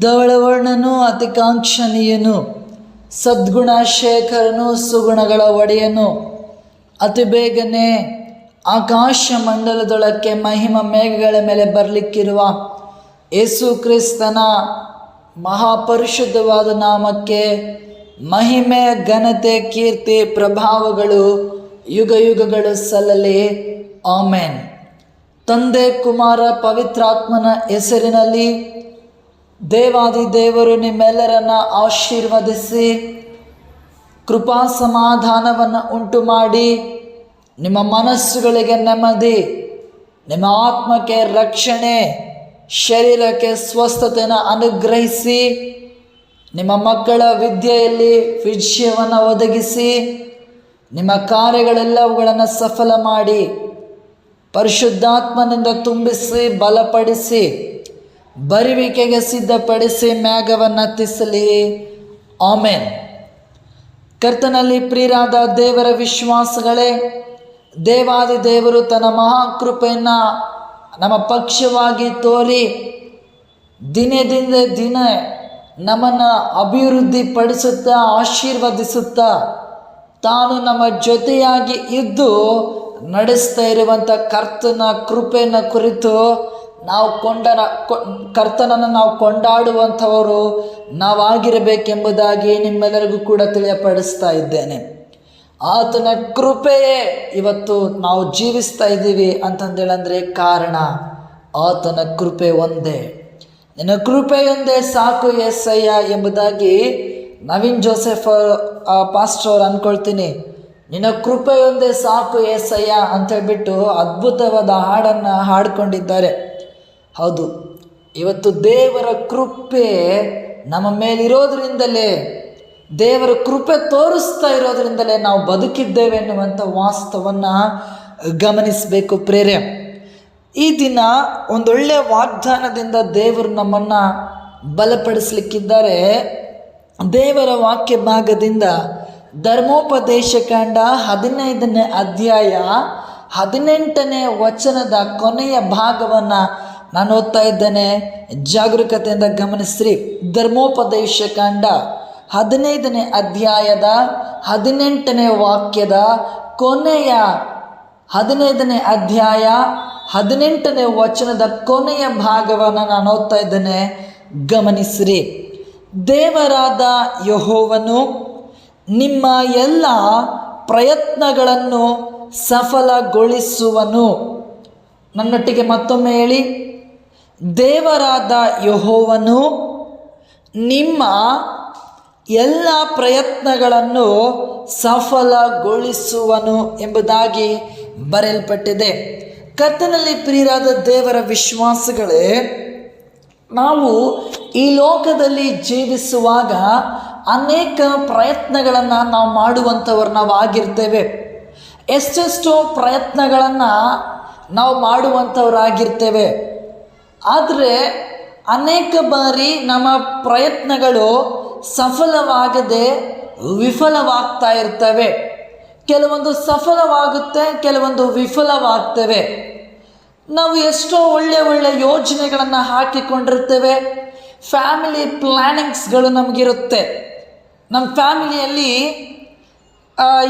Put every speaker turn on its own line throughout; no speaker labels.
ಧವಳವರ್ಣನು ಅತಿಕಾಂಕ್ಷಣೀಯನು ಸದ್ಗುಣ ಶೇಖರನು ಸುಗುಣಗಳ ಒಡೆಯನು. ಅತಿ ಬೇಗನೆ ಆಕಾಶ ಮಂಡಲದೊಳಕ್ಕೆ ಮಹಿಮ ಮೇಘಗಳ ಮೇಲೆ ಬರಲಿಕ್ಕಿರುವ ಯೇಸು ಕ್ರಿಸ್ತನ ಮಹಾಪರಿಶುದ್ಧವಾದ ನಾಮಕ್ಕೆ ಮಹಿಮೆ, ಘನತೆ, ಕೀರ್ತಿ, ಪ್ರಭಾವಗಳು ಯುಗ ಯುಗಗಳು ಸಲ್ಲಲಿ. ಆಮೇನ್. ತಂದೆ, ಕುಮಾರ, ಪವಿತ್ರಾತ್ಮನ ಹೆಸರಿನಲ್ಲಿ ದೇವಾದಿ ದೇವರು ನಿಮ್ಮೆಲ್ಲರನ್ನ ಆಶೀರ್ವದಿಸಿ, ಕೃಪಾ ಸಮಾಧಾನವನ್ನು ಉಂಟು ಮಾಡಿ ನಿಮ್ಮ ಮನಸ್ಸುಗಳಿಗೆ ನೆಮ್ಮದಿ, ನಿಮ್ಮ ಆತ್ಮಕ್ಕೆ ರಕ್ಷಣೆ, ಶರೀರಕ್ಕೆ ಸ್ವಸ್ಥತೆಯನ್ನು ಅನುಗ್ರಹಿಸಿ, ನಿಮ್ಮ ಮಕ್ಕಳ ವಿದ್ಯೆಯಲ್ಲಿ ವಿಜಯವನ್ನು ಒದಗಿಸಿ, ನಿಮ್ಮ ಕಾರ್ಯಗಳೆಲ್ಲವುಗಳನ್ನು ಸಫಲ ಮಾಡಿ ಪರಿಶುದ್ಧಾತ್ಮನಿಂದ ತುಂಬಿಸಿ, ಬಲಪಡಿಸಿ ಬರುವಿಕೆಗೆ ಸಿದ್ಧಪಡಿಸಿ ಮ್ಯಾಗವನ್ನು ಹತ್ತಿಸಲಿ ಆಮೇನ್. ಕರ್ತನಲ್ಲಿ ಪ್ರಿಯರಾದ ದೇವರ ವಿಶ್ವಾಸಗಳೇ ದೇವಾದಿ ದೇವರು ತನ್ನ ಮಹಾಕೃಪೆಯನ್ನು ನಮ್ಮ ಪಕ್ಷವಾಗಿ ತೋರಿ ದಿನದಿಂದ ದಿನ ನಮ್ಮನ್ನು ಅಭಿವೃದ್ಧಿ ಪಡಿಸುತ್ತಾ ಆಶೀರ್ವದಿಸುತ್ತಾ, ತಾನು ನಮ್ಮ ಜೊತೆಯಾಗಿ ಇದ್ದು ನಡೆಸ್ತಾ ಇರುವಂಥ ಕರ್ತನ ಕೃಪೆಯನ್ನು ಕುರಿತು ನಾವು ಕೊಂಡನ ಕರ್ತನನ್ನು ನಾವು ಕೊಂಡಾಡುವಂಥವರು ನಾವಾಗಿರಬೇಕೆಂಬುದಾಗಿ ನಿಮ್ಮೆಲ್ಲರಿಗೂ ಕೂಡ ತಿಳಿಯಪಡಿಸ್ತಾ ಇದ್ದೇನೆ. ಆತನ ಕೃಪೆಯೇ ಇವತ್ತು ನಾವು ಜೀವಿಸ್ತಾ ಇದ್ದೀವಿ ಅಂತಂದೇಳಂದರೆ ಕಾರಣ ಆತನ ಕೃಪೆ ಒಂದೇ. ನಿನ್ನ ಕೃಪೆಯೊಂದೇ ಸಾಕು ಎಸ್ಸಯ್ಯ ಎಂಬುದಾಗಿ ನವೀನ್ ಜೋಸೆಫ್ ಪಾಸ್ಟರ್ ಅವ್ರು ಅಂದ್ಕೊಳ್ತೀನಿ ನಿನ್ನ ಕೃಪೆಯೊಂದೇ ಸಾಕು ಎಸ್ಸಯ್ಯ ಅಂತ ಹೇಳ್ಬಿಟ್ಟು ಅದ್ಭುತವಾದ ಹಾಡನ್ನು ಹಾಡ್ಕೊಂಡಿದ್ದಾರೆ. ಹೌದು. ಇವತ್ತು ದೇವರ ಕೃಪೆ ನಮ್ಮ ಮೇಲಿರೋದ್ರಿಂದಲೇ, ದೇವರ ಕೃಪೆ ತೋರಿಸ್ತಾ ಇರೋದ್ರಿಂದಲೇ ನಾವು ಬದುಕಿದ್ದೇವೆ ಎನ್ನುವಂಥ ವಾಸ್ತವವನ್ನು ಗಮನಿಸಬೇಕು ಪ್ರೇರೆ. ಈ ದಿನ ಒಂದೊಳ್ಳೆಯ ವಾಗ್ದಾನದಿಂದ ದೇವರು ನಮ್ಮನ್ನು ಬಲಪಡಿಸಲಿಕ್ಕಿದ್ದಾರೆ. ದೇವರ ವಾಕ್ಯ ಭಾಗದಿಂದ ಧರ್ಮೋಪದೇಶ ಕಾಂಡ ಹದಿನೈದನೇ ಅಧ್ಯಾಯ ಹದಿನೆಂಟನೇ ವಚನದ ಕೊನೆಯ ಭಾಗವನ್ನು ನಾನು ಓದ್ತಾ ಇದ್ದೇನೆ. ಜಾಗರೂಕತೆಯಿಂದ ಗಮನಿಸ್ರಿ. ಧರ್ಮೋಪದೇಶ ಕಾಂಡ. ಹದಿನೈದನೇ ಅಧ್ಯಾಯದ ಹದಿನೆಂಟನೇ ವಾಕ್ಯದ ಕೊನೆಯ ಹದಿನೈದನೇ ಅಧ್ಯಾಯ ಹದಿನೆಂಟನೇ ವಚನದ ಕೊನೆಯ ಭಾಗವನ್ನು ನಾನು ಓದ್ತಾ ಇದ್ದೇನೆ. ಗಮನಿಸ್ರಿ. ದೇವರಾದ ಯಹೋವನು ನಿಮ್ಮ ಎಲ್ಲ ಪ್ರಯತ್ನಗಳನ್ನು ಸಫಲಗೊಳಿಸುವನು. ನನ್ನೊಟ್ಟಿಗೆ ಮತ್ತೊಮ್ಮೆ ಹೇಳಿ. ದೇವರಾದ ಯಹೋವನು ನಿಮ್ಮ ಎಲ್ಲ ಪ್ರಯತ್ನಗಳನ್ನು ಸಫಲಗೊಳಿಸುವನು ಎಂಬುದಾಗಿ ಬರೆಯಲ್ಪಟ್ಟಿದೆ. ಕತ್ತನಲ್ಲಿ ಪ್ರಿಯರಾದ ದೇವರ ವಿಶ್ವಾಸಗಳೇ, ನಾವು ಈ ಲೋಕದಲ್ಲಿ ಜೀವಿಸುವಾಗ ಅನೇಕ ಪ್ರಯತ್ನಗಳನ್ನು ನಾವು ಮಾಡುವಂಥವ್ರು ನಾವು ಆಗಿರ್ತೇವೆ ಎಷ್ಟೆಷ್ಟೋ ಪ್ರಯತ್ನಗಳನ್ನು ನಾವು ಮಾಡುವಂಥವರಾಗಿರ್ತೇವೆ ಆದರೆ ಅನೇಕ ಬಾರಿ ನಮ್ಮ ಪ್ರಯತ್ನಗಳು ಸಫಲವಾಗದೆ ವಿಫಲವಾಗ್ತಾ ಇರ್ತವೆ. ಕೆಲವೊಂದು ಸಫಲವಾಗುತ್ತೆ, ಕೆಲವೊಂದು ವಿಫಲವಾಗ್ತವೆ. ನಾವು ಎಷ್ಟೋ ಒಳ್ಳೆ ಒಳ್ಳೆ ಯೋಜನೆಗಳನ್ನು ಹಾಕಿಕೊಂಡಿರ್ತೇವೆ. ಫ್ಯಾಮಿಲಿ ಪ್ಲ್ಯಾನಿಂಗ್ಸ್ಗಳು ನಮಗಿರುತ್ತೆ. ನಮ್ಮ ಫ್ಯಾಮಿಲಿಯಲ್ಲಿ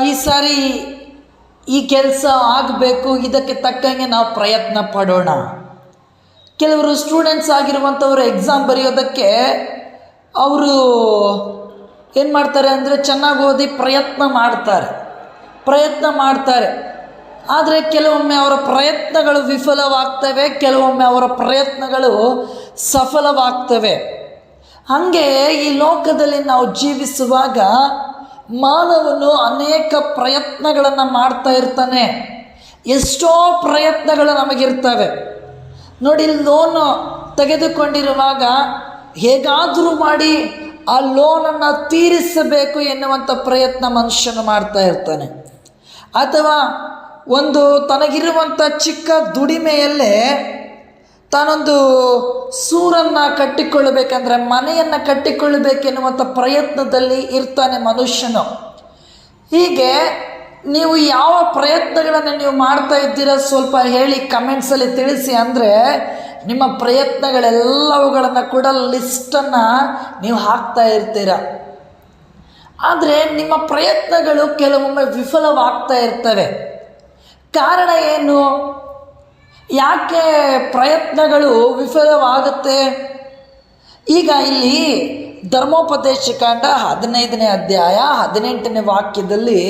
ಈ ಸಾರಿ ಈ ಕೆಲಸ ಆಗಬೇಕು, ಇದಕ್ಕೆ ತಕ್ಕಂಗೆ ನಾವು ಪ್ರಯತ್ನ ಪಡೋಣ. ಕೆಲವರು ಸ್ಟೂಡೆಂಟ್ಸ್ ಆಗಿರುವಂಥವ್ರು ಎಕ್ಸಾಮ್ ಬರೆಯೋದಕ್ಕೆ ಅವರು ಏನು ಮಾಡ್ತಾರೆ ಅಂದರೆ ಚೆನ್ನಾಗಿ ಓದಿ ಪ್ರಯತ್ನ ಮಾಡ್ತಾರೆ. ಪ್ರಯತ್ನ ಮಾಡ್ತಾರೆ. ಆದರೆ ಕೆಲವೊಮ್ಮೆ ಅವರ ಪ್ರಯತ್ನಗಳು ವಿಫಲವಾಗ್ತವೆ, ಕೆಲವೊಮ್ಮೆ ಅವರ ಪ್ರಯತ್ನಗಳು ಸಫಲವಾಗ್ತವೆ. ಹಾಗೆ ಈ ಲೋಕದಲ್ಲಿ ನಾವು ಜೀವಿಸುವಾಗ ಮಾನವನು ಅನೇಕ ಪ್ರಯತ್ನಗಳನ್ನು ಮಾಡ್ತಾ ಇರ್ತಾನೆ. ಎಷ್ಟೋ ಪ್ರಯತ್ನಗಳು ನಮಗಿರ್ತವೆ. ನೋಡಿ, ಲೋನು ತೆಗೆದುಕೊಂಡಿರುವಾಗ ಹೇಗಾದರೂ ಮಾಡಿ ಆ ಲೋನನ್ನು ತೀರಿಸಬೇಕು ಎನ್ನುವಂಥ ಪ್ರಯತ್ನ ಮನುಷ್ಯನು ಮಾಡ್ತಾ ಇರ್ತಾನೆ. ಅಥವಾ ಒಂದು ತನಗಿರುವಂಥ ಚಿಕ್ಕ ದುಡಿಮೆಯಲ್ಲೇ ತಾನೊಂದು ಸೂರನ್ನು ಕಟ್ಟಿಕೊಳ್ಳಬೇಕಂದ್ರೆ ಮನೆಯನ್ನು ಕಟ್ಟಿಕೊಳ್ಳಬೇಕೆನ್ನುವಂಥ ಪ್ರಯತ್ನದಲ್ಲಿ ಇರ್ತಾನೆ ಮನುಷ್ಯನು. ಹೀಗೆ ನೀವು ಯಾವ ಪ್ರಯತ್ನಗಳನ್ನು ನೀವು ಮಾಡ್ತಾ ಇದ್ದೀರ ಸ್ವಲ್ಪ ಹೇಳಿ ಕಮೆಂಟ್ಸಲ್ಲಿ ತಿಳಿಸಿ ಅಂದರೆ ನಿಮ್ಮ ಪ್ರಯತ್ನಗಳೆಲ್ಲವುಗಳನ್ನು ಕೂಡ ಲಿಸ್ಟನ್ನು ನೀವು ಹಾಕ್ತಾ ಇರ್ತೀರ. ಆದರೆ ನಿಮ್ಮ ಪ್ರಯತ್ನಗಳು ಕೆಲವೊಮ್ಮೆ ವಿಫಲವಾಗ್ತಾ ಇರ್ತವೆ. ಕಾರಣ ಏನು? ಯಾಕೆ ಪ್ರಯತ್ನಗಳು ವಿಫಲವಾಗುತ್ತೆ? ಈಗ ಇಲ್ಲಿ ಧರ್ಮೋಪದೇಶ ಕಾಂಡ ಹದಿನೈದನೇ ಅಧ್ಯಾಯ ಹದಿನೆಂಟನೇ ವಾಕ್ಯದಲ್ಲಿ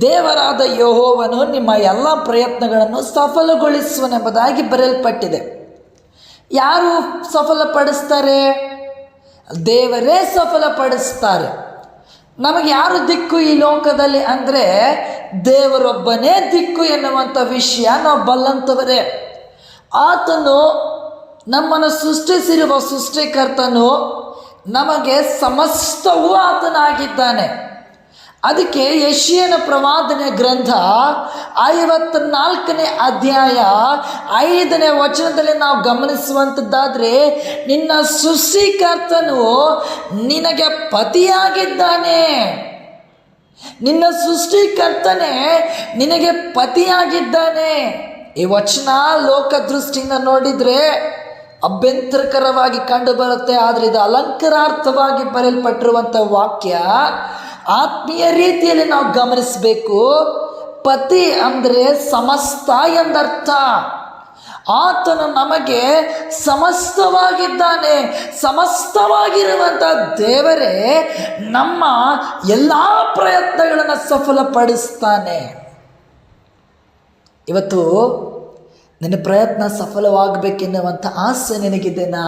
ದೇವರಾದ ಯಹೋವನು ನಿಮ್ಮ ಎಲ್ಲ ಪ್ರಯತ್ನಗಳನ್ನು ಸಫಲಗೊಳಿಸುವನೆಂಬುದಾಗಿ ಬರೆಯಲ್ಪಟ್ಟಿದೆ. ಯಾರು ಸಫಲಪಡಿಸ್ತಾರೆ? ದೇವರೇ ಸಫಲಪಡಿಸ್ತಾರೆ. ನಮಗೆ ಯಾರು ದಿಕ್ಕು ಈ ಲೋಕದಲ್ಲಿ ಅಂದರೆ ದೇವರೊಬ್ಬನೇ ದಿಕ್ಕು ಎನ್ನುವಂಥ ವಿಷಯ ನಾವು ಬಲ್ಲಂಥವರೇ. ಆತನು ನಮ್ಮನ್ನು ಸೃಷ್ಟಿಸಿರುವ ಸೃಷ್ಟಿಕರ್ತನು ನಮಗೆ ಸಮಸ್ತವೂ ಆತನಾಗಿದ್ದಾನೆ. ಅದಕ್ಕೆ ಯಶಿಯನ ಪ್ರವಾದನೆ ಗ್ರಂಥ ಐವತ್ನಾಲ್ಕನೇ ಅಧ್ಯಾಯ ಐದನೇ ವಚನದಲ್ಲಿ ನಾವು ಗಮನಿಸುವಂಥದ್ದಾದರೆ, ನಿನ್ನ ಸೃಷ್ಟಿಕರ್ತನು ನಿನಗೆ ಪತಿಯಾಗಿದ್ದಾನೆ. ನಿನ್ನ ಸೃಷ್ಟಿಕರ್ತನೇ ನಿನಗೆ ಪತಿಯಾಗಿದ್ದಾನೆ. ಈ ವಚನ ಲೋಕ ದೃಷ್ಟಿಯಿಂದ ನೋಡಿದರೆ ಅಭ್ಯಂತರಕರವಾಗಿ ಕಂಡು ಬರುತ್ತೆ ಆದರೆ ಇದು ಅಲಂಕಾರಾರ್ಥವಾಗಿ ಬರೆಯಲ್ಪಟ್ಟಿರುವಂಥ ವಾಕ್ಯ ಆತ್ಮೀಯ ರೀತಿಯಲ್ಲಿ ನಾವು ಗಮನಿಸಬೇಕು. ಪತಿ ಅಂದರೆ ಸಮಸ್ತ ಎಂದರ್ಥ. ಆತನು ನಮಗೆ ಸಮಸ್ತವಾಗಿದ್ದಾನೆ. ಸಮಸ್ತವಾಗಿರುವಂಥ ದೇವರೇ ನಮ್ಮ ಎಲ್ಲ ಪ್ರಯತ್ನಗಳನ್ನು ಸಫಲಪಡಿಸ್ತಾನೆ. ಇವತ್ತು ನಿನ್ನ ಪ್ರಯತ್ನ ಸಫಲವಾಗಬೇಕೆನ್ನುವಂಥ ಆಸೆ ನಿನಗಿದೆನಾ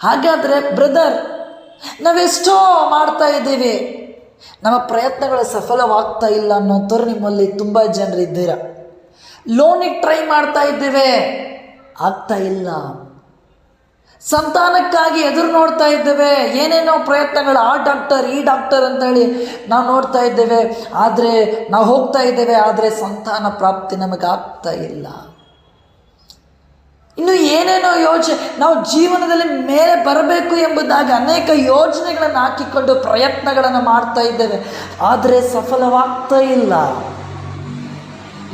ಹಾಗಾದರೆ ಬ್ರದರ್, ನಾವೆಷ್ಟೋ ಮಾಡ್ತಾ ಇದ್ದೀವಿ. ನಮ್ಮ ಪ್ರಯತ್ನಗಳು ಸಫಲವಾಗ್ತಾ ಇಲ್ಲ ಅನ್ನೋಂಥವ್ರು ನಿಮ್ಮಲ್ಲಿ ತುಂಬ ಜನರಿದ್ದೀರ ಲೋನಿಗೆ ಟ್ರೈ ಮಾಡ್ತಾ ಇದ್ದೇವೆ. ಆಗ್ತಾ ಇಲ್ಲ. ಸಂತಾನಕ್ಕಾಗಿ ಎದುರು ನೋಡ್ತಾ ಇದ್ದೇವೆ. ಏನೇನೋ ಪ್ರಯತ್ನಗಳು, ಆ ಡಾಕ್ಟರ್ ಈ ಡಾಕ್ಟರ್ ಅಂತೇಳಿ ನಾವು ನೋಡ್ತಾ ಇದ್ದೇವೆ. ಆದರೆ ನಾವು ಹೋಗ್ತಾ ಇದ್ದೇವೆ. ಆದರೆ ಸಂತಾನ ಪ್ರಾಪ್ತಿ ನಮಗೆ ಆಗ್ತಾ ಇಲ್ಲ. ಇನ್ನು ಏನೇನೋ ಯೋಚನೆ, ನಾವು ಜೀವನದಲ್ಲಿ ಮೇಲೆ ಬರಬೇಕು ಎಂಬುದಾಗಿ ಅನೇಕ ಯೋಜನೆಗಳನ್ನು ಹಾಕಿಕೊಂಡು ಪ್ರಯತ್ನಗಳನ್ನು ಮಾಡ್ತಾ ಇದ್ದೇವೆ. ಆದರೆ ಸಫಲವಾಗ್ತಾ ಇಲ್ಲ.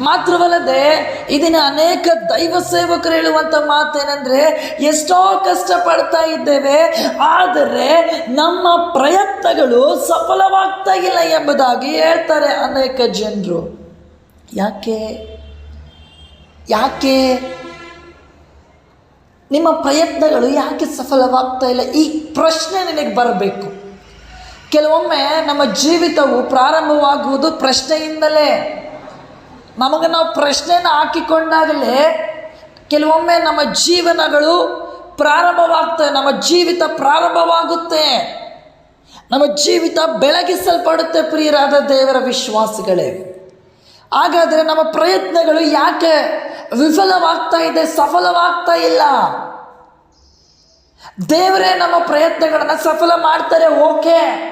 ಮಾತ್ರವಲ್ಲದೆ, ಇದನ್ನ ಅನೇಕ ದೈವ ಸೇವಕರು ಹೇಳುವಂಥ ಮಾತೇನೆಂದರೆ, ಎಷ್ಟೋ ಕಷ್ಟಪಡ್ತಾ ಇದ್ದೇವೆ, ಆದರೆ ನಮ್ಮ ಪ್ರಯತ್ನಗಳು ಸಫಲವಾಗ್ತಾ ಇಲ್ಲ ಎಂಬುದಾಗಿ ಹೇಳ್ತಾರೆ ಅನೇಕ ಜನರು. ಯಾಕೆ? ಯಾಕೆ? ನಿಮ್ಮ ಪ್ರಯತ್ನಗಳು ಯಾಕೆ ಸಫಲವಾಗ್ತಾ ಇಲ್ಲ? ಈ ಪ್ರಶ್ನೆ ನಿನಗೆ ಬರಬೇಕು. ಕೆಲವೊಮ್ಮೆ ನಮ್ಮ ಜೀವಿತವು ಪ್ರಾರಂಭವಾಗುವುದು ಪ್ರಶ್ನೆಯಿಂದಲೇ. ನಮಗೆ ನಾವು ಪ್ರಶ್ನೆಯನ್ನು ಹಾಕಿಕೊಂಡಾಗಲೇ ಕೆಲವೊಮ್ಮೆ ನಮ್ಮ ಜೀವನಗಳು ಪ್ರಾರಂಭವಾಗ್ತವೆ, ನಮ್ಮ ಜೀವಿತ ಪ್ರಾರಂಭವಾಗುತ್ತೆ. ನಮ್ಮ ಜೀವಿತ ಬೆಳಗಿಸಲ್ಪಡುತ್ತೆ ಪ್ರಿಯರಾದ ದೇವರ ವಿಶ್ವಾಸಿಗಳೇ. ಹಾಗಾದರೆ ನಮ್ಮ ಪ್ರಯತ್ನಗಳು ಯಾಕೆ ವಿಫಲವಾಗ್ತಾ ಇದೆ, ಸಫಲವಾಗ್ತಾ ಇಲ್ಲ. ದೇವರೇ ನಮ್ಮ ಪ್ರಯತ್ನಗಳನ್ನು ಸಫಲ ಮಾಡ್ತಾರೆ, ಓಕೆ.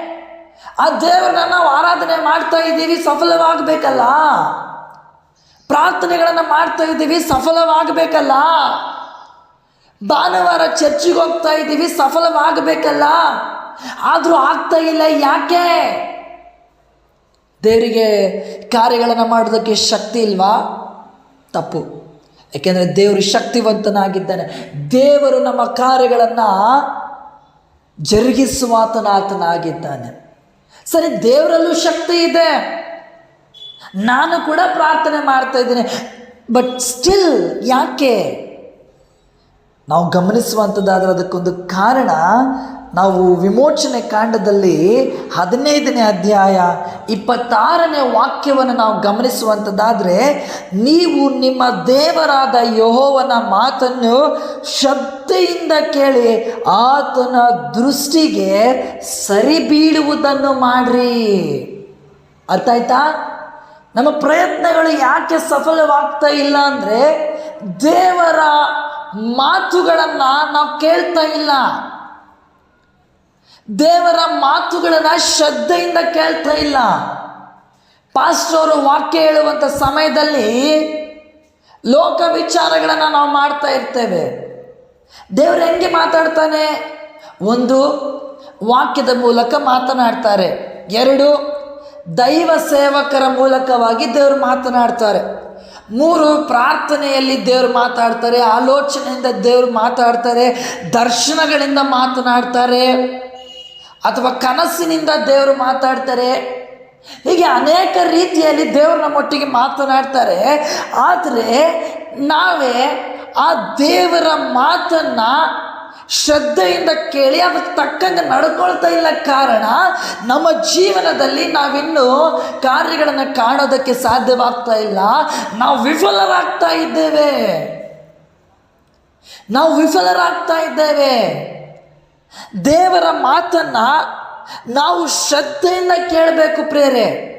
ಆ ದೇವರನ್ನ ನಾವು ಆರಾಧನೆ ಮಾಡ್ತಾ ಇದ್ದೀವಿ, ಸಫಲವಾಗಬೇಕಲ್ಲ. ಪ್ರಾರ್ಥನೆಗಳನ್ನು ಮಾಡ್ತಾ ಇದ್ದೀವಿ, ಸಫಲವಾಗಬೇಕಲ್ಲ. ಭಾನುವಾರ ಚರ್ಚಿಗೆ ಹೋಗ್ತಾ ಇದ್ದೀವಿ, ಸಫಲವಾಗಬೇಕಲ್ಲ. ಆದರೂ ಆಗ್ತಾ ಇಲ್ಲ, ಯಾಕೆ? ದೇವರಿಗೆ ಕಾರ್ಯಗಳನ್ನು ಮಾಡೋದಕ್ಕೆ ಶಕ್ತಿ ಇಲ್ವಾ? ತಪ್ಪು. ಯಾಕೆಂದರೆ ದೇವರು ಶಕ್ತಿವಂತನಾಗಿದ್ದಾನೆ. ದೇವರು ನಮ್ಮ ಕಾರ್ಯಗಳನ್ನು ಜರುಗಿಸುವಾತನಾತನಾಗಿದ್ದಾನೆ. ಸರಿ, ದೇವರಲ್ಲೂ ಶಕ್ತಿ ಇದೆ. ನಾನು ಕೂಡ ಪ್ರಾರ್ಥನೆ ಮಾಡ್ತಾ ಇದ್ದೀನಿ. ಬಟ್ ಸ್ಟಿಲ್ ಯಾಕೆ? ನಾವು ಗಮನಿಸುವಂಥದ್ದಾದ್ರೆ ಅದಕ್ಕೊಂದು ಕಾರಣ ನಾವು ವಿಮೋಚನೆ ಕಾಂಡದಲ್ಲಿ ಹದಿನೈದನೇ ಅಧ್ಯಾಯ ಇಪ್ಪತ್ತಾರನೇ ವಾಕ್ಯವನ್ನು ನಾವು ಗಮನಿಸುವಂಥದ್ದಾದರೆ, ನೀವು ನಿಮ್ಮ ದೇವರಾದ ಯಹೋವನ ಮಾತನ್ನು ಶಬ್ದೆಯಿಂದ ಕೇಳಿ ಆತನ ದೃಷ್ಟಿಗೆ ಸರಿ ಬೀಳುವುದನ್ನು ಮಾಡ್ರಿ. ಅರ್ಥ ಆಯ್ತಾ? ನಮ್ಮ ಪ್ರಯತ್ನಗಳು ಯಾಕೆ ಸಫಲವಾಗ್ತಾ ಇಲ್ಲ ಅಂದರೆ ದೇವರ ಮಾತುಗಳನ್ನು ನಾವು ಕೇಳ್ತಾ ಇಲ್ಲ. ದೇವರ ಮಾತುಗಳನ್ನು ಶ್ರದ್ಧೆಯಿಂದ ಕೇಳ್ತಾ ಇಲ್ಲ. ಪಾಸ್ಟರ್ ವಾಕ್ಯ ಹೇಳುವಂಥ ಸಮಯದಲ್ಲಿ ಲೋಕ ವಿಚಾರಗಳನ್ನು ನಾವು ಮಾಡ್ತಾ ಇರ್ತೇವೆ. ದೇವರು ಹೆಂಗೆ ಮಾತಾಡ್ತಾನೆ? ಒಂದು, ವಾಕ್ಯದ ಮೂಲಕ ಮಾತನಾಡ್ತಾರೆ. ಎರಡು, ದೈವ ಸೇವಕರ ಮೂಲಕವಾಗಿ ದೇವರು ಮಾತನಾಡ್ತಾರೆ. ಮೂರು, ಪ್ರಾರ್ಥನೆಯಲ್ಲಿ ದೇವರು ಮಾತಾಡ್ತಾರೆ. ಆಲೋಚನೆಯಿಂದ ದೇವರು ಮಾತಾಡ್ತಾರೆ. ದರ್ಶನಗಳಿಂದ ಮಾತನಾಡ್ತಾರೆ. ಅಥವಾ ಕನಸಿನಿಂದ ದೇವರು ಮಾತಾಡ್ತಾರೆ. ಹೀಗೆ ಅನೇಕ ರೀತಿಯಲ್ಲಿ ದೇವರು ನಮ್ಮೊಟ್ಟಿಗೆ ಮಾತನಾಡ್ತಾರೆ. ಆದರೆ ನಾವೇ ಆ ದೇವರ ಮಾತನ್ನು ಶ್ರದ್ಧೆಯಿಂದ ಕೇಳಿ ಅದಕ್ಕೆ ತಕ್ಕಂಗೆ ನಡ್ಕೊಳ್ತಾ ಇಲ್ಲ ಕಾರಣ ನಮ್ಮ ಜೀವನದಲ್ಲಿ ನಾವಿನ್ನೂ ಕಾರ್ಯಗಳನ್ನು ಕಾಣೋದಕ್ಕೆ ಸಾಧ್ಯವಾಗ್ತಾ ಇಲ್ಲ. ನಾವು ವಿಫಲರಾಗ್ತಾ ಇದ್ದೇವೆ. ನಾವು ವಿಫಲರಾಗ್ತಾ ಇದ್ದೇವೆ. ದೇವರ ಮಾತನ್ನ ನಾವು ಶ್ರದ್ಧೆಯಿಂದ ಕೇಳಬೇಕು ಪ್ರೇರೆ.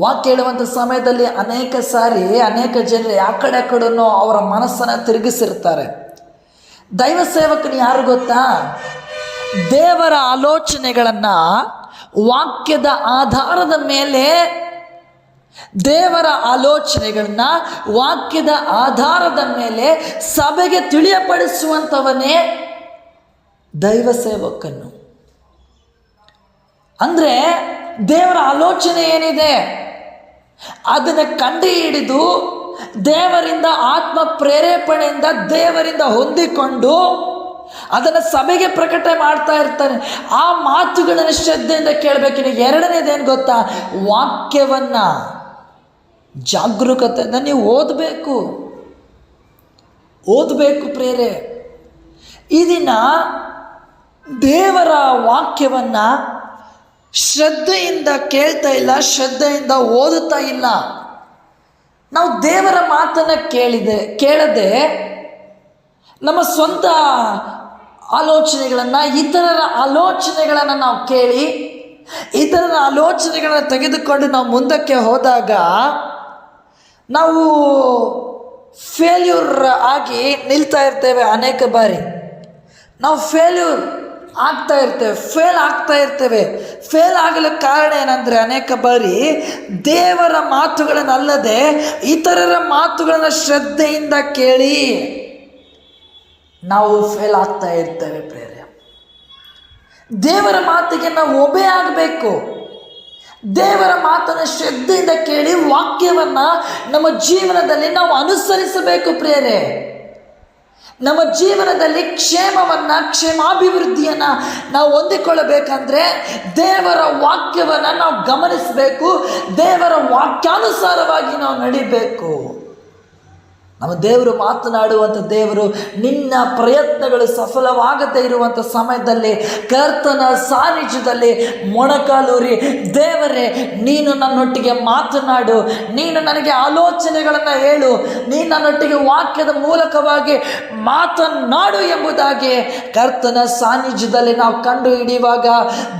ವಾಕ್ಯ ಕೇಳುವಂಥ ಸಮಯದಲ್ಲಿ ಅನೇಕ ಸಾರಿ ಅನೇಕ ಜನರು ಆ ಕಡೆ ಕಡೆನೂ ಅವರ ಮನಸ್ಸನ್ನು ತಿರುಗಿಸಿರ್ತಾರೆ. ದೈವ ಸೇವಕನು ಯಾರು ಗೊತ್ತಾ? ದೇವರ ಆಲೋಚನೆಗಳನ್ನು ವಾಕ್ಯದ ಆಧಾರದ ಮೇಲೆ ದೇವರ ಆಲೋಚನೆಗಳನ್ನ ವಾಕ್ಯದ ಆಧಾರದ ಮೇಲೆ ಸಭೆಗೆ ತಿಳಿಯಪಡಿಸುವಂಥವನೇ ದೈವ ಸೇವಕನು. ಅಂದರೆ ದೇವರ ಆಲೋಚನೆ ಏನಿದೆ? ಅದನ್ನು ಕಂಡು ಹಿಡಿದು ದೇವರಿಂದ ಆತ್ಮ ಪ್ರೇರೇಪಣೆಯಿಂದ ದೇವರಿಂದ ಹೊಂದಿಕೊಂಡು ಅದನ್ನು ಸಭೆಗೆ ಪ್ರಕಟ ಮಾಡ್ತಾ ಇರ್ತಾನೆ. ಆ ಮಾತುಗಳನ್ನು ಶ್ರದ್ಧೆಯಿಂದ ಕೇಳಬೇಕಿನ ಎರಡನೇದೇನು ಗೊತ್ತಾ? ವಾಕ್ಯವನ್ನು ಜಾಗರೂಕತೆಯಿಂದ ನೀವು ಓದಬೇಕು. ಓದಬೇಕು ಪ್ರೇರೆ. ಈ ದಿನ ದೇವರ ವಾಕ್ಯವನ್ನು ಶ್ರದ್ಧೆಯಿಂದ ಕೇಳ್ತಾ ಇಲ್ಲ, ಶ್ರದ್ಧೆಯಿಂದ ಓದುತ್ತಾ ಇಲ್ಲ. ನಾವು ದೇವರ ಮಾತನ್ನು ಕೇಳಿದೆ, ಕೇಳದೆ ನಮ್ಮ ಸ್ವಂತ ಆಲೋಚನೆಗಳನ್ನು, ಇತರರ ಆಲೋಚನೆಗಳನ್ನು ನಾವು ಕೇಳಿ, ಇತರರ ಆಲೋಚನೆಗಳನ್ನು ತೆಗೆದುಕೊಂಡು ನಾವು ಮುಂದಕ್ಕೆ ಹೋದಾಗ ನಾವು ಫೇಲ್ಯೂರ್ ಆಗಿ ನಿಲ್ತಾ ಇರ್ತೇವೆ ಅನೇಕ ಬಾರಿ. ನಾವು ಫೇಲ್ಯೂರ್ ಆಗ್ತಾ ಇರ್ತೇವೆ ಫೇಲ್ ಆಗ್ತಾ ಇರ್ತೇವೆ. ಫೇಲ್ ಆಗಲು ಕಾರಣ ಏನಂದರೆ ಅನೇಕ ಬಾರಿ ದೇವರ ಮಾತುಗಳನ್ನಲ್ಲದೆ ಇತರರ ಮಾತುಗಳನ್ನು ಶ್ರದ್ಧೆಯಿಂದ ಕೇಳಿ ನಾವು ಫೇಲ್ ಆಗ್ತಾ ಇರ್ತೇವೆ ಪ್ರೇರೆ ದೇವರ ಮಾತಿಗೆ ನಾವು ಒಬೆ ಆಗಬೇಕು. ದೇವರ ಮಾತನ್ನು ಶ್ರದ್ಧೆಯಿಂದ ಕೇಳಿ ವಾಕ್ಯವನ್ನು ನಮ್ಮ ಜೀವನದಲ್ಲಿ ನಾವು ಅನುಸರಿಸಬೇಕು ಪ್ರೇರೆ ನಮ್ಮ ಜೀವನದಲ್ಲಿ ಕ್ಷೇಮವನ್ನು ಕ್ಷೇಮಾಭಿವೃದ್ಧಿಯನ್ನು ನಾವು ಹೊಂದಿಕೊಳ್ಳಬೇಕಂದ್ರೆ ದೇವರ ವಾಕ್ಯವನ್ನು ನಾವು ಗಮನಿಸಬೇಕು ದೇವರ ವಾಕ್ಯಾನುಸಾರವಾಗಿ ನಾವು ನಡಿಬೇಕು. ನಮ್ಮ ದೇವರು ಮಾತನಾಡುವಂಥ ದೇವರು ನಿನ್ನ ಪ್ರಯತ್ನಗಳು ಸಫಲವಾಗದೇ ಇರುವಂಥ ಸಮಯದಲ್ಲಿ, ಕರ್ತನ ಸಾನ್ನಿಧ್ಯದಲ್ಲಿ ಮೊಣಕಾಲೂರಿ, ದೇವರೇ, ನೀನು ನನ್ನೊಟ್ಟಿಗೆ ಮಾತನಾಡು, ನೀನು ನನಗೆ ಆಲೋಚನೆಗಳನ್ನು ಹೇಳು, ನೀನು ನನ್ನೊಟ್ಟಿಗೆ ವಾಕ್ಯದ ಮೂಲಕವಾಗಿ ಮಾತನಾಡು ಎಂಬುದಾಗಿ ಕರ್ತನ ಸಾನ್ನಿಧ್ಯದಲ್ಲಿ ನಾವು ಕಂಡು ಹಿಡಿಯುವಾಗ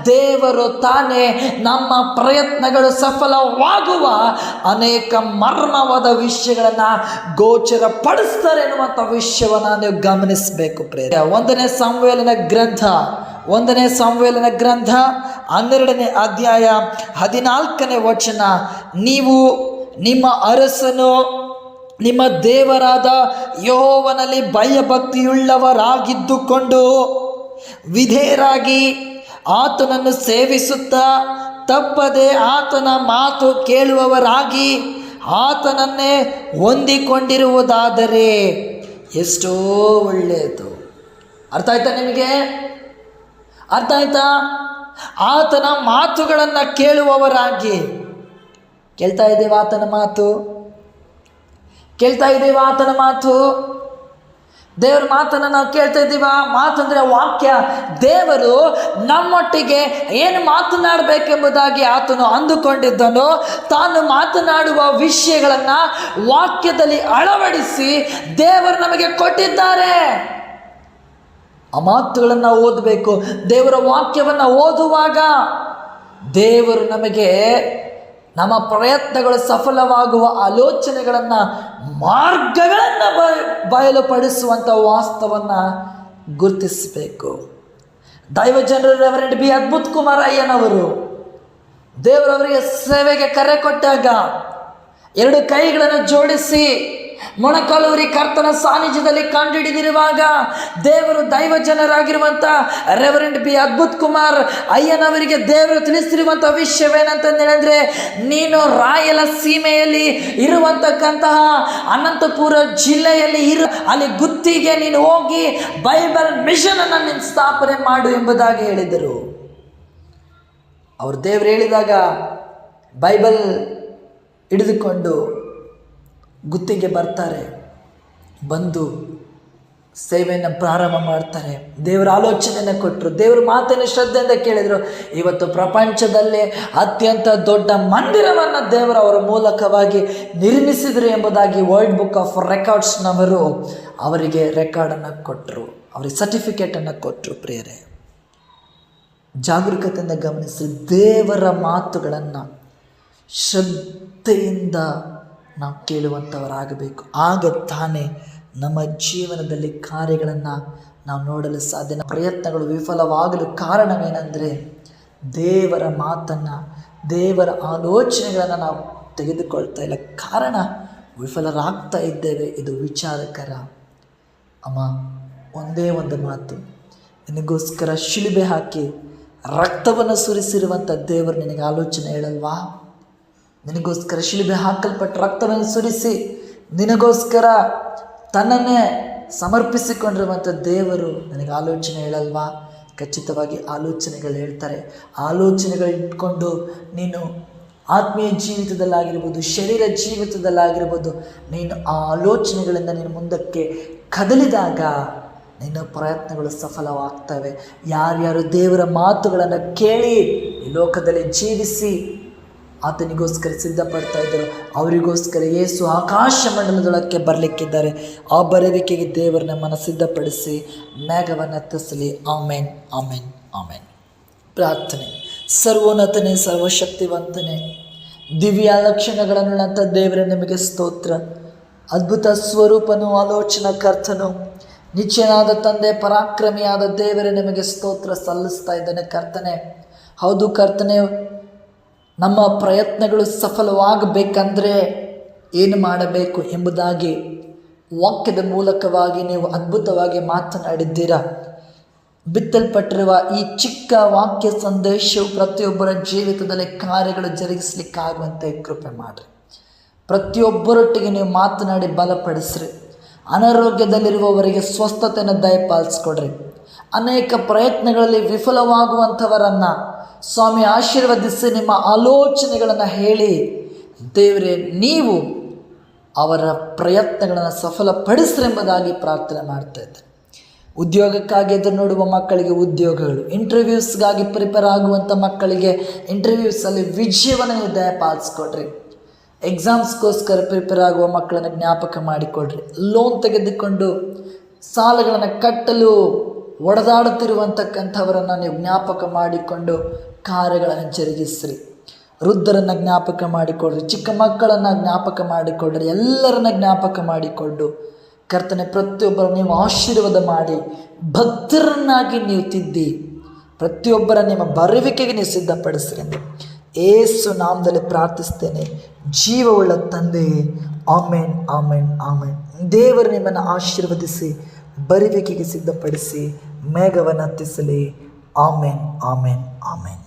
ದೇವರು ತಾನೇ ನಮ್ಮ ಪ್ರಯತ್ನಗಳು ಸಫಲವಾಗುವ ಅನೇಕ ಮರ್ಮವಾದ ವಿಷಯಗಳನ್ನು ಗೋಚರ ಪಡಿಸ್ತಾರೆ ಎನ್ನುವಂಥ ವಿಷಯವನ್ನು ನೀವು ಗಮನಿಸಬೇಕು ಪ್ರೇರ ಒಂದನೇ ಸಂವೇಲನ ಗ್ರಂಥ, ಒಂದನೇ ಸಂವೇಲನ ಗ್ರಂಥ, ಹನ್ನೆರಡನೇ ಅಧ್ಯಾಯ ಹದಿನಾಲ್ಕನೇ ವಚನ. ನೀವು ನಿಮ್ಮ ಅರಸನು, ನಿಮ್ಮ ದೇವರಾದ ಯೋವನಲ್ಲಿ ಭಯಭಕ್ತಿಯುಳ್ಳವರಾಗಿದ್ದುಕೊಂಡು ವಿಧೇಯರಾಗಿ ಆತನನ್ನು ಸೇವಿಸುತ್ತಾ ತಪ್ಪದೆ ಆತನ ಮಾತು ಕೇಳುವವರಾಗಿ ಆತನನ್ನೇ ಹೊಂದಿಕೊಂಡಿರುವುದಾದರೆ ಎಷ್ಟೋ ಒಳ್ಳೆಯದು. ಅರ್ಥ ಆಯ್ತಾ ನಿಮಗೆ? ಅರ್ಥ ಆಯ್ತಾ? ಆತನ ಮಾತುಗಳನ್ನು ಕೇಳುವವರಾಗಿ. ಕೇಳ್ತಾ ಇದ್ದೇವೆ ಆತನ ಮಾತು? ಕೇಳ್ತಾ ಇದ್ದೇವೆ ಆತನ ಮಾತು? ದೇವರ ಮಾತನ್ನು ನಾವು ಕೇಳ್ತಾ ಇದ್ದೀವ? ಮಾತಂದರೆ ವಾಕ್ಯ. ದೇವರು ನಮ್ಮೊಟ್ಟಿಗೆ ಏನು ಮಾತನಾಡಬೇಕೆಂಬುದಾಗಿ ಆತನು ಅಂದುಕೊಂಡಿದ್ದನು. ತಾನು ಮಾತನಾಡುವ ವಿಷಯಗಳನ್ನು ವಾಕ್ಯದಲ್ಲಿ ಅಳವಡಿಸಿ ದೇವರು ನಮಗೆ ಕೊಟ್ಟಿದ್ದಾರೆ. ಆ ಮಾತುಗಳನ್ನು ಓದಬೇಕು. ದೇವರ ವಾಕ್ಯವನ್ನು ಓದುವಾಗ ದೇವರು ನಮಗೆ ನಮ್ಮ ಪ್ರಯತ್ನಗಳು ಸಫಲವಾಗುವ ಆಲೋಚನೆಗಳನ್ನು, ಮಾರ್ಗಗಳನ್ನು ಬಯ ಬಯಲುಪಡಿಸುವಂಥ ವಾಸ್ತವವನ್ನು ಗುರುತಿಸಬೇಕು. ದೈವ ಜನರು ರೆವರೆಂಡ್ ಬಿ. ಅದ್ಭುತ್ ಕುಮಾರ್ ಅಯ್ಯನವರು ದೇವರವರಿಗೆ ಸೇವೆಗೆ ಕರೆ ಕೊಟ್ಟಾಗ ಎರಡು ಕೈಗಳನ್ನು ಜೋಡಿಸಿ ಮೊಣಕಾಲೂರಿ ಕರ್ತನ ಸಾನ್ನಿಧ್ಯದಲ್ಲಿ ಕಂಡುಹಿಡಿದಿರುವಾಗ ದೇವರು ದೈವ ಜನರಾಗಿರುವಂಥ ರೆವರೆಂಡ್ ಬಿ ಅದ್ಭುತ್ ಕುಮಾರ್ ಅಯ್ಯನವರಿಗೆ ದೇವರು ತಿಳಿಸಿರುವಂಥ ವಿಷಯವೇನಂತ ಹೇಳಿದ್ರೆ, ನೀನು ರಾಯಲ ಸೀಮೆಯಲ್ಲಿ ಇರುವಂತಕ್ಕಂತಹ ಅನಂತಪುರ ಜಿಲ್ಲೆಯಲ್ಲಿ ಇರು, ಅಲ್ಲಿ ಗುತ್ತಿಗೆ ನೀನು ಹೋಗಿ ಬೈಬಲ್ ಮಿಷನ್ ಅನ್ನು ನೀನು ಸ್ಥಾಪನೆ ಮಾಡು ಎಂಬುದಾಗಿ ಹೇಳಿದರು. ಅವರು ದೇವರು ಹೇಳಿದಾಗ ಬೈಬಲ್ ಹಿಡಿದುಕೊಂಡು ಗುತ್ತಿಗೆ ಬರ್ತಾರೆ, ಬಂದು ಸೇವೆಯನ್ನು ಪ್ರಾರಂಭ ಮಾಡ್ತಾರೆ. ದೇವರ ಆಲೋಚನೆಯನ್ನು ಕೊಟ್ಟರು. ದೇವರ ಮಾತನ್ನು ಶ್ರದ್ಧೆಯಿಂದ ಕೇಳಿದರು. ಇವತ್ತು ಪ್ರಪಂಚದಲ್ಲೇ ಅತ್ಯಂತ ದೊಡ್ಡ ಮಂದಿರವನ್ನು ದೇವರು ಅವರ ಮೂಲಕವಾಗಿ ನಿರ್ಮಿಸಿದರು ಎಂಬುದಾಗಿ ವರ್ಲ್ಡ್ ಬುಕ್ ಆಫ್ ರೆಕಾರ್ಡ್ಸ್ನವರು ಅವರಿಗೆ ರೆಕಾರ್ಡನ್ನು ಕೊಟ್ಟರು ಅವರಿಗೆ ಸರ್ಟಿಫಿಕೇಟನ್ನು ಕೊಟ್ಟರು ಪ್ರಿಯರೇ. ಜಾಗರೂಕತೆಯಿಂದ ಗಮನಿಸಿ ದೇವರ ಮಾತುಗಳನ್ನು ಶ್ರದ್ಧೆಯಿಂದ ನಾವು ಕೇಳುವಂಥವರಾಗಬೇಕು. ಆಗ ತಾನೇ ನಮ್ಮ ಜೀವನದಲ್ಲಿ ಕಾರ್ಯಗಳನ್ನು ನಾವು ನೋಡಲು ಸಾಧ್ಯ ಪ್ರಯತ್ನಗಳು ವಿಫಲವಾಗಲು ಕಾರಣವೇನೆಂದರೆ ದೇವರ ಮಾತನ್ನು, ದೇವರ ಆಲೋಚನೆಗಳನ್ನು ನಾವು ತೆಗೆದುಕೊಳ್ತಾ ಇಲ್ಲ. ಕಾರಣ ವಿಫಲರಾಗ್ತಾ ಇದ್ದೇವೆ, ಇದು ವಿಚಾರಕರ. ಅಮ್ಮ, ಒಂದೇ ಒಂದು ಮಾತು. ನಿನಗೋಸ್ಕರ ಶಿಲುಬೆ ಹಾಕಿ ರಕ್ತವನ್ನು ಸುರಿಸಿರುವಂಥ ದೇವರು ನಿನಗೆ ಆಲೋಚನೆ ಹೇಳಲ್ವಾ? ನಿನಗೋಸ್ಕರ ಶಿಲುಬೆ ಹಾಕಲ್ಪಟ್ಟ ರಕ್ತವನ್ನು ಸುರಿಸಿ, ನಿನಗೋಸ್ಕರ ತನ್ನನ್ನೇ ಸಮರ್ಪಿಸಿಕೊಂಡಿರುವಂಥ ದೇವರು ನನಗೆ ಆಲೋಚನೆ ಹೇಳಲ್ವಾ? ಖಚಿತವಾಗಿ ಆಲೋಚನೆಗಳು ಹೇಳ್ತಾರೆ. ಆಲೋಚನೆಗಳು ಇಟ್ಕೊಂಡು ನೀನು ಆತ್ಮೀಯ ಜೀವಿತದಲ್ಲಾಗಿರ್ಬೋದು, ಶರೀರ ಜೀವಿತದಲ್ಲಾಗಿರ್ಬೋದು, ನೀನು ಆ ಆಲೋಚನೆಗಳಿಂದ ನೀನು ಮುಂದಕ್ಕೆ ಕದಲಿದಾಗ ನಿನ್ನ ಪ್ರಯತ್ನಗಳು ಸಫಲವಾಗ್ತವೆ. ಯಾರ್ಯಾರು ದೇವರ ಮಾತುಗಳನ್ನು ಕೇಳಿ ಈ ಲೋಕದಲ್ಲಿ ಜೀವಿಸಿ ಆತನಿಗೋಸ್ಕರ ಸಿದ್ಧಪಡ್ತಾ ಇದ್ದರು. ಅವರಿಗೋಸ್ಕರ ಯೇಸು ಆಕಾಶ ಮಂಡಲದೊಳಕ್ಕೆ ಬರಲಿಕ್ಕಿದ್ದಾರೆ. ಆ ಬರುವಿಕೆಗೆ ದೇವರು ನಮ್ಮನ್ನು ಸಿದ್ಧಪಡಿಸಿ, ಮೇಘವನ್ನು ತಸಲಿ ಆಮೇನ್ ಆಮೇನ್ ಆಮೇನ್. ಪ್ರಾರ್ಥನೆ. ಸರ್ವೋನ್ನತನೇ, ಸರ್ವಶಕ್ತಿವಂತನೇ ದಿವ್ಯ ಲಕ್ಷಣಗಳನ್ನುಳ್ಳಂಥ ದೇವರ, ನಿಮಗೆ ಸ್ತೋತ್ರ. ಅದ್ಭುತ ಸ್ವರೂಪನು ಆಲೋಚನಾ ಕರ್ತನು ನಿಶ್ಚಯನಾದ ತಂದೆ, ಪರಾಕ್ರಮಿಯಾದ ದೇವರೇ, ನಿಮಗೆ ಸ್ತೋತ್ರ ಸಲ್ಲಿಸ್ತಾ ಇದ್ದಾನೆ ಕರ್ತನೆ. ಹೌದು ಕರ್ತನೆ ನಮ್ಮ ಪ್ರಯತ್ನಗಳು ಸಫಲವಾಗಬೇಕಂದ್ರೆ ಏನು ಮಾಡಬೇಕು ಎಂಬುದಾಗಿ ವಾಕ್ಯದ ಮೂಲಕವಾಗಿ ನೀವು ಅದ್ಭುತವಾಗಿ ಮಾತನಾಡಿದ್ದೀರಾ? ಬಿತ್ತಲ್ಪಟ್ಟಿರುವ ಈ ಚಿಕ್ಕ ವಾಕ್ಯ ಸಂದೇಶವು ಪ್ರತಿಯೊಬ್ಬರ ಜೀವಿತದಲ್ಲಿ ಕಾರ್ಯಗಳು ಜರುಗಿಸಲಿಕ್ಕಾಗುವಂತೆ ಕೃಪೆ ಮಾಡಿರಿ. ಪ್ರತಿಯೊಬ್ಬರೊಟ್ಟಿಗೆ ನೀವು ಮಾತನಾಡಿ ಬಲಪಡಿಸ್ರಿ. ಅನಾರೋಗ್ಯದಲ್ಲಿರುವವರಿಗೆ ಸ್ವಸ್ಥತೆಯನ್ನು ದಯಪಾಲಿಸ್ಕೊಡ್ರಿ. ಅನೇಕ ಪ್ರಯತ್ನಗಳಲ್ಲಿ ವಿಫಲವಾಗುವಂಥವರನ್ನು ಸ್ವಾಮಿ ಆಶೀರ್ವದಿಸಿ ನಿಮ್ಮ ಆಲೋಚನೆಗಳನ್ನು ಹೇಳಿ. ದೇವರೇ, ನೀವು ಅವರ ಪ್ರಯತ್ನಗಳನ್ನು ಸಫಲಪಡಿಸ್ರಿ ಎಂಬುದಾಗಿ ಪ್ರಾರ್ಥನೆ ಮಾಡ್ತಾ ಇದ್ದೆ ಉದ್ಯೋಗಕ್ಕಾಗಿ ಎದುರು ನೋಡುವ ಮಕ್ಕಳಿಗೆ ಉದ್ಯೋಗಗಳು ಇಂಟರ್ವ್ಯೂಸ್ಗಾಗಿ ಪ್ರಿಪೇರ್ ಆಗುವಂಥ ಮಕ್ಕಳಿಗೆ ಇಂಟರ್ವ್ಯೂಸಲ್ಲಿ ವಿಜಯವನ್ನು ದಯಪಾಲಿಸ್ಕೊಡ್ರಿ. ಎಕ್ಸಾಮ್ಸ್ಗೋಸ್ಕರ ಪ್ರಿಪೇರ್ ಆಗುವ ಮಕ್ಕಳನ್ನು ಜ್ಞಾಪಕ ಮಾಡಿಕೊಡ್ರಿ. ಲೋನ್ ತೆಗೆದುಕೊಂಡು ಸಾಲಗಳನ್ನು ಕಟ್ಟಲು ಒಡೆದಾಡುತ್ತಿರುವಂತಕ್ಕಂಥವರನ್ನು ನೀವು ಜ್ಞಾಪಕ ಮಾಡಿಕೊಂಡು ಕಾರ್ಯಗಳನ್ನು ಜರುಗಿಸ್ರಿ. ವೃದ್ಧರನ್ನು ಜ್ಞಾಪಕ ಮಾಡಿಕೊಡ್ರಿ ಚಿಕ್ಕ ಮಕ್ಕಳನ್ನು ಜ್ಞಾಪಕ ಮಾಡಿಕೊಡ್ರಿ ಎಲ್ಲರನ್ನ ಜ್ಞಾಪಕ ಮಾಡಿಕೊಂಡು ಕರ್ತನೆ ಪ್ರತಿಯೊಬ್ಬರ ನೀವು ಆಶೀರ್ವಾದ ಮಾಡಿ, ಭಕ್ತರನ್ನಾಗಿ ನೀವು ತಿದ್ದಿ, ಪ್ರತಿಯೊಬ್ಬರ ನಿಮ್ಮ ಬರುವಿಕೆಗೆ ನೀವು ಸಿದ್ಧಪಡಿಸ್ರಿ ಎಂದು ಏಸು ನಾಮದಲ್ಲಿ ಪ್ರಾರ್ಥಿಸ್ತೇನೆ. ಜೀವವುಳ್ಳ ತಂದೆಯೇ ಆಮೇನ್ ಆಮೇನ್ ಆಮೇನ್. ದೇವರು ನಿಮ್ಮನ್ನು ಆಶೀರ್ವದಿಸಿ ಬರುವಿಕೆಗೆ ಸಿದ್ಧಪಡಿಸಿ ಮೇಘವನ್ನು ಹತ್ತಿಸಲಿ ಆಮೇನ್ ಆಮೇನ್ ಆಮೇನ್.